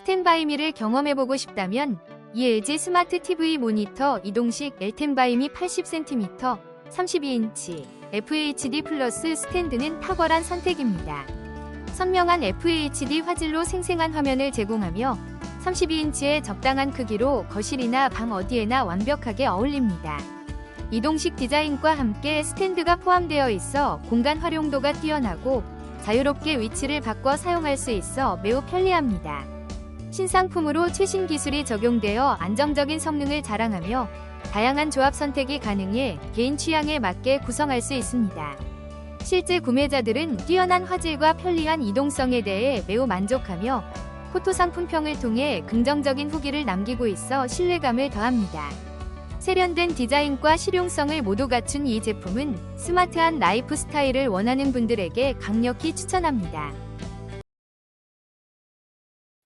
스탠바이미를 경험해보고 싶다면 이 LG 스마트 TV 모니터 이동식 엘텐바이미 80cm 32인치 FHD 플러스 스탠드는 탁월한 선택입니다. 선명한 FHD 화질로 생생한 화면을 제공하며 32인치의 적당한 크기로 거실이나 방 어디에나 완벽하게 어울립니다. 이동식 디자인과 함께 스탠드가 포함되어 있어 공간 활용도가 뛰어나고 자유롭게 위치를 바꿔 사용할 수 있어 매우 편리합니다. 신상품으로 최신 기술이 적용되어 안정적인 성능을 자랑하며 다양한 조합 선택이 가능해 개인 취향에 맞게 구성할 수 있습니다. 실제 구매자들은 뛰어난 화질과 편리한 이동성에 대해 매우 만족하며 포토 상품평을 통해 긍정적인 후기를 남기고 있어 신뢰감을 더합니다. 세련된 디자인과 실용성을 모두 갖춘 이 제품은 스마트한 라이프 스타일을 원하는 분들에게 강력히 추천합니다.